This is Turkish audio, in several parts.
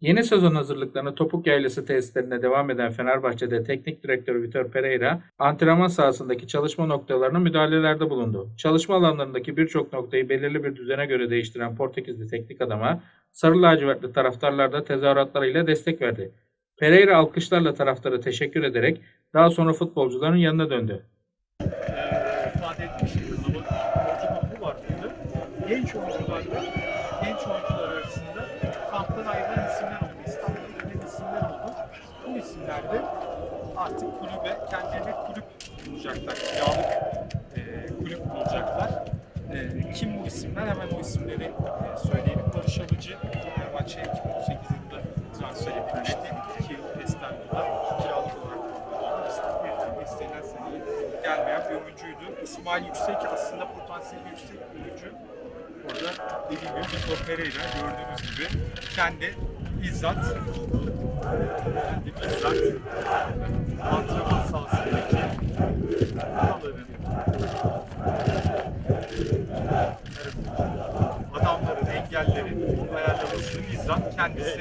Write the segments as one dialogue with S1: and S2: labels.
S1: Yeni sezon hazırlıklarına Topuk Yaylası tesislerinde devam eden Fenerbahçe'de teknik direktör Vitor Pereira, antrenman sahasındaki çalışma noktalarına müdahalelerde bulundu. Çalışma alanlarındaki birçok noktayı belirli bir düzene göre değiştiren Portekizli teknik adama sarı lacivertli taraftarlar da tezahüratlarıyla destek verdi. Pereira alkışlarla taraftara teşekkür ederek daha sonra futbolcuların yanına döndü.
S2: e, ifade etmiş kalabalık. Genç oyuncularla genç oyuncular arasında kamptan ayrılan isimler oldu. İstanbul'da gelen isimler oldu. Bu isimler de artık kulübe kendilerine kulüp bulacaklar. Kiralık e, kulüp bulacaklar. E, kim bu isimler? Hemen o isimleri e, söyleyelim. Barış Alıcı Fenerbahçe 2018 yılında transfer edilmişti. İki yıl İstanbul'da kiralık olarak istenilen seneye gelmeyen bir oyuncuydu. İsmail Yüksek aslında potansiyeli yüksek bir oyuncu. Orada dediğim gibi Vitor Pereira gördüğünüz gibi kendi bizzat kendi bizzat antrenman sahasındaki adamların adamların, engellerin ayarlamasını bizzat kendisi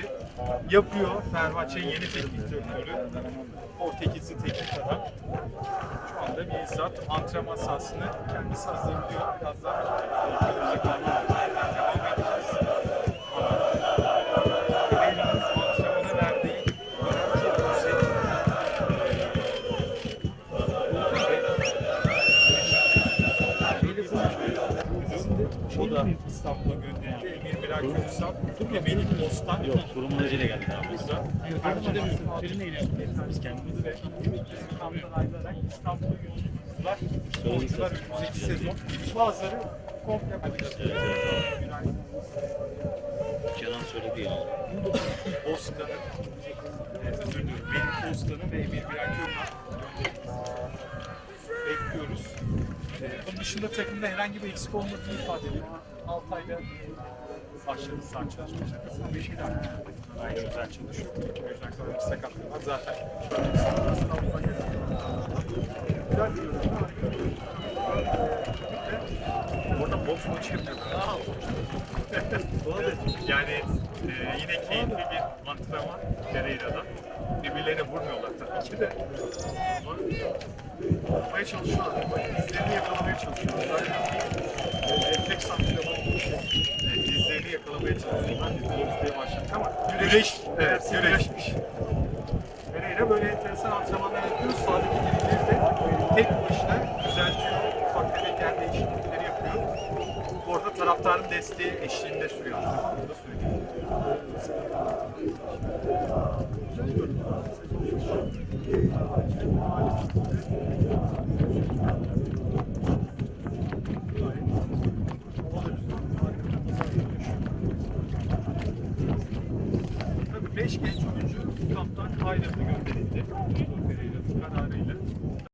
S2: yapıyor. Fenerbahçe'nin yeni teknik direktörü Portekizli teknik adam. Şu anda bizzat antrenman sahasını kendisi hazırlıyor. Birazdan önümüzdeki O da İstanbul'a gönderildi. Emir Bilal Köksal ve Melih Bostan.
S3: Yok, kurumlarıyla geldi abi.
S2: Burada biz kendimiz ve kamptan ayrılarak İstanbul'a götürdüler. Oyuncular önümüzdeki sezon. Bazıları komple
S3: Kenan söyledi ya.
S2: Bostan'ın, özür diliyorum, Melih Bostan'ın ve Emir Bilal. E, bunun dışında takımda herhangi bir eksik olmadığını ifade ediyor. Altay'la başladı sağ çalışmaya. Daha gayet güzel çalışıyor. O yüzden sonra bir sakatlığı var. Zaten İstanbul'a geliyor. Güzel bir boks maçı yapıyoruz. yani e, yine keyifli bir antrenman Pereira'da. Birbirlerine vurmuyorlar tabii ki de. Yapmaya çalışıyorlar. İzlerini yakalamaya çalışıyorlar. Zaten e, tek antrenman e, izlerini yakalamaya çalışıyorlar. Biz boksmaya başladık ama güreş, evet, güreşmiş. Pereira böyle enteresan antrenmanlar yapıyor. Sağdaki delileri de tek başına düzeltiyor. Ufak tefek yer değişiklikleri yapıyor. Bu arada taraftarın desteği eşliğinde sürüyor. Bunu da söyleyeyim. Tabii 5 genç oyuncu kamptan ayrıldı gönderildi. Kararıyla.